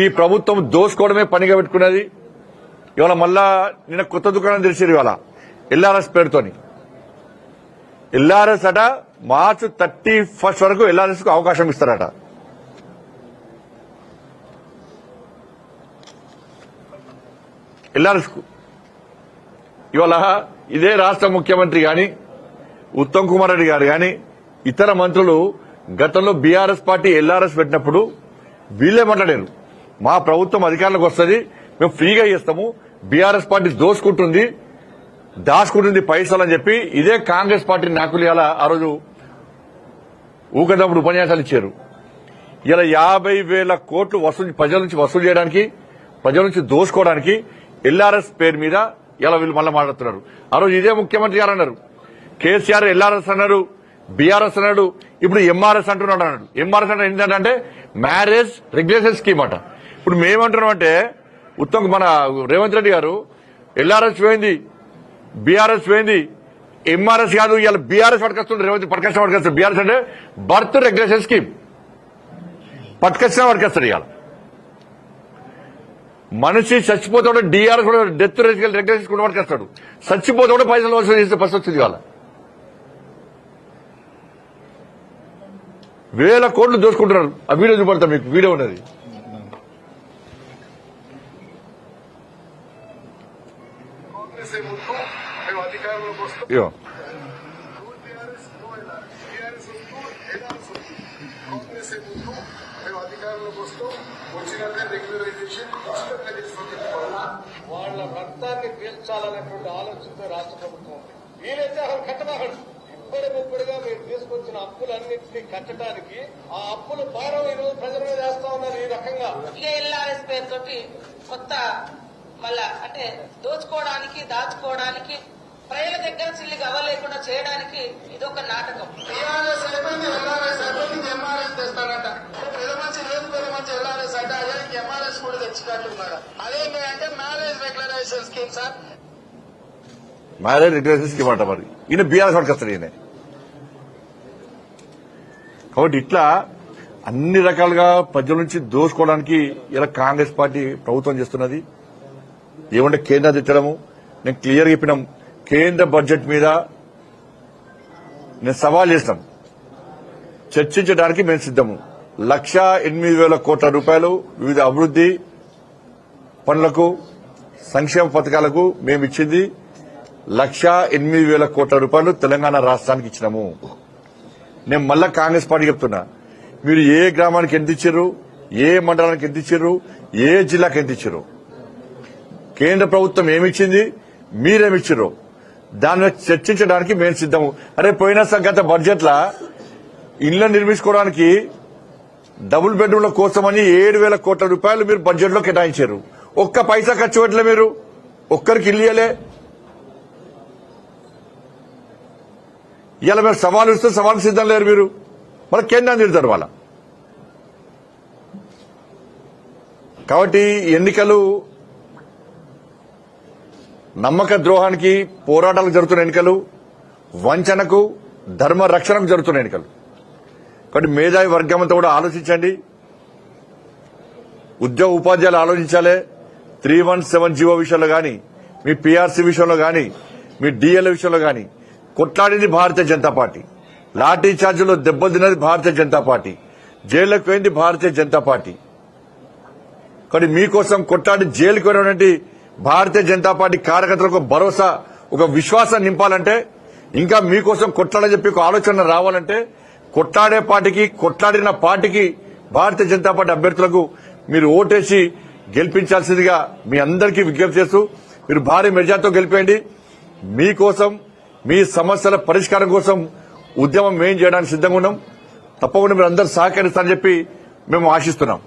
ఈ ప్రభుత్వం దోసుకోవడమే పనిగా పెట్టుకున్నది. ఇవాళ మళ్ళా నిన్న కొత్త దుకాణం తెరిచారు ఇవాళ. ఎల్ఆర్ఎస్ పేరుతోని. ఎల్ఆర్ఎస్ అట మార్చ్ థర్టీ ఫస్ట్ వరకు ఎల్ఆర్ఎస్కు అవకాశం ఇస్తారట. ఎల్ఆర్ఎస్కు ఇవాళ ఇదే రాష్ట్ర ముఖ్యమంత్రి గాని ఉత్తమ్ కుమార్ రెడ్డి గారు గాని ఇతర మంత్రులు గతంలో బీఆర్ఎస్ పార్టీ ఎల్ఆర్ఎస్ పెట్టినప్పుడు వీళ్ళే మాట్లాడారు. మా ప్రభుత్వం అధికారంలోకి వస్తుంది. మేము ఫ్రీగా ఇస్తాము బీఆర్ఎస్ పార్టీ దోసుకుంటుంది. దాచుకుంటుంది పైసలు అని చెప్పి ఇదే కాంగ్రెస్ పార్టీ నాకులు ఇలా ఆ రోజు ఊకదప్పుడు ఉపన్యాసాలు ఇచ్చారు. ఇలా యాభై వేల కోట్లు వసూలు ప్రజల నుంచి వసూలు చేయడానికి ప్రజల నుంచి దోసుకోవడానికి ఎల్ఆర్ఎస్ పేరు మీద ఇలా వీళ్ళు మళ్ళీ మాట్లాడుతున్నారు. ఆ రోజు ఇదే ముఖ్యమంత్రి గారు అన్నారు. కేసీఆర్ ఎల్ఆర్ఎస్ అన్నారు బీఆర్ఎస్ అన్నాడు ఇప్పుడు ఎంఆర్ఎస్ అంటున్నాడు అన్నాడు. ఎంఆర్ఎస్ అంటే ఏంటంటే మ్యారేజ్ రెగ్యులేషన్ స్కీమ్ అట. ఇప్పుడు మేమంటున్నాం అంటే ఉత్తమ్ మన రేవంత్ రెడ్డి గారు ఎల్ఆర్ఎస్ పోయింది బీఆర్ఎస్ పోయింది ఎంఆర్ఎస్ కాదు ఇవాళ బీఆర్ఎస్ పట్టుకొస్తుండే రేవంత్ పట్టుకొచ్చిన పట్టుకొస్తాడు బీఆర్ఎస్ అంటే బర్త్ రెగ్యులేషన్ స్కీమ్. పట్టుకొచ్చిన పట్టుకొస్తాడు ఇవాళ. మనిషి చచ్చిపోతే డిఆర్ఎస్ కూడా డెత్ రెగ్యులేషన్ కూడా పట్టుకొస్తాడు. చచ్చిపోతే పైసలు వసూలు చేస్తే ఫస్ట్ వచ్చింది ఇవాళ. వేల కోట్లు దోసుకుంటున్నారు ఆ వీడియో చూపడతా మీకు వీడియో ఉన్నది. కాంగ్రెస్ ముందు మేము అధికారంలోకి వస్తాం కాంగ్రెస్ ముందు మేము అధికారంలోకి వస్తాం వచ్చినాక రెగ్యులరైజేషన్ ఉచితంగా చేస్తాం వాళ్ళ రక్తాన్ని పీల్చాలనేటువంటి ఆలోచనతో రాష్ట్ర ప్రభుత్వం ఉంది వీలైతే అసలు కట్టబాగడు ఇప్పటి ముప్పటిగా మీరు తీసుకొచ్చిన అప్పులన్నింటినీ కట్టడానికి ఆ అప్పుల భారం ఈ రోజు ప్రజల మీద వేస్తా ఉన్నారు ఈ రకంగా ఎల్ఆర్ఎస్ పేరుతోటి కొత్త మళ్ళా అంటే దోచుకోవడానికి దాచుకోవడానికి ప్రజల దగ్గర చిల్లికి అవ్వలేకుండా చేయడానికి ఇదొక నాటకం. టీఆర్ఎస్ అయిపోయింది ఎల్ఆర్ఎస్ అయిపోయింది ఎంఆర్ఎస్ పెద్ద మంచి లేదు పెద్ద మంచి ఎల్ఆర్ఎస్ అంటే అదే ఎంఆర్ఎస్ కూడా అదేంటి అంటే marriage regularization scheme sir. Marriage regulation scheme అంట మరి. ఈయన బీఆర్ఎస్ పట్టుకొస్తాడు ఈయన. కాబట్టి ఇట్లా అన్ని రకాలుగా ప్రజల నుంచి దోసుకోవడానికి ఇలా కాంగ్రెస్ పార్టీ ప్రభుత్వం చేస్తున్నది. ఏమంటే కేంద్ర తిట్టడము? నేను క్లియర్ చెప్పినాం కేంద్ర బడ్జెట్ మీద నేను సవాల్ చేసినాం చర్చించడానికి మేము సిద్ధము. లక్ష ఎనిమిది వేల కోట్ల రూపాయలు వివిధ అభివృద్ది పనులకు సంక్షేమ పథకాలకు మేము ఇచ్చింది లక్ష ఎనిమిది వేల కోట్ల రూపాయలు తెలంగాణ రాష్ట్రానికి ఇచ్చినాము. నేను మళ్ళా కాంగ్రెస్ పార్టీ చెప్తున్నా. మీరు ఏ గ్రామానికి ఎంత ఇచ్చారు ఏ మండలానికి ఎంత ఇచ్చారు ఏ జిల్లాకి ఎంత ఇచ్చారు? కేంద్ర ప్రభుత్వం ఏమిచ్చింది? మీరేమిచ్చారు? దాని చర్చించడానికి మేము సిద్ధము. అరే పోయిన గత బడ్జెట్ లా ఇళ్ళ నిర్మించుకోవడానికి డబుల్ బెడ్రూమ్ల కోసమని ఏడు వేల కోట్ల రూపాయలు మీరు బడ్జెట్లో కేటాయించారు. ఒక్క పైసా ఖర్చు పెట్టలే మీరు. ఒక్కరికి ఇల్లు ఇయ్యలే. ఇలా మీరు సవాలు ఇస్తే సవాలు సిద్ధం లేరు మీరు. మళ్ళీ కేంద్రం తిడతారు వాళ్ళ. కాబట్టి ఎన్నికలు నమ్మక ద్రోహానికి పోరాటాలకు జరుగుతున్న ఎన్నికలు వంచనకు ధర్మ రక్షణకు జరుగుతున్న ఎన్నికలు. కాబట్టి మేధావి వర్గం అంతా కూడా ఆలోచించండి. ఉద్యోగ ఉపాధ్యాయులు ఆలోచించాలి. త్రీ వన్ సెవెన్ జీవో విషయంలో కానీ మీ పీఆర్సీ విషయంలో కానీ మీ డిఎల్ విషయంలో కానీ కొట్లాడింది భారతీయ జనతా పార్టీ. లాఠీ చార్జీలో దెబ్బతిన్నది భారతీయ జనతా పార్టీ. జైల్లోకి పోయింది భారతీయ జనతా పార్టీ. కానీ మీకోసం కొట్లాడి జైలుకు వెళ్ళినటువంటి భారతీయ జనతా పార్టీ కార్యకర్తలకు భరోసా ఒక విశ్వాసం నింపాలంటే ఇంకా మీకోసం కొట్లాడని చెప్పి ఒక ఆలోచన రావాలంటే కొట్లాడే పార్టీకి కొట్లాడిన పార్టీకి భారతీయ జనతా పార్టీ అభ్యర్థులకు మీరు ఓటేసి గెలిపించాల్సిందిగా మీ అందరికీ విజ్ఞప్తి చేస్తూ మీరు భారీ మెజార్టీతో గెలిపేయండి. మీకోసం మీ సమస్యల పరిష్కారం కోసం ఉద్యమం మేం చేయడానికి సిద్ధంగా ఉన్నాం. తప్పకుండా మీరు అందరూ సహకరిస్తారని చెప్పి మేము ఆశిస్తున్నాం.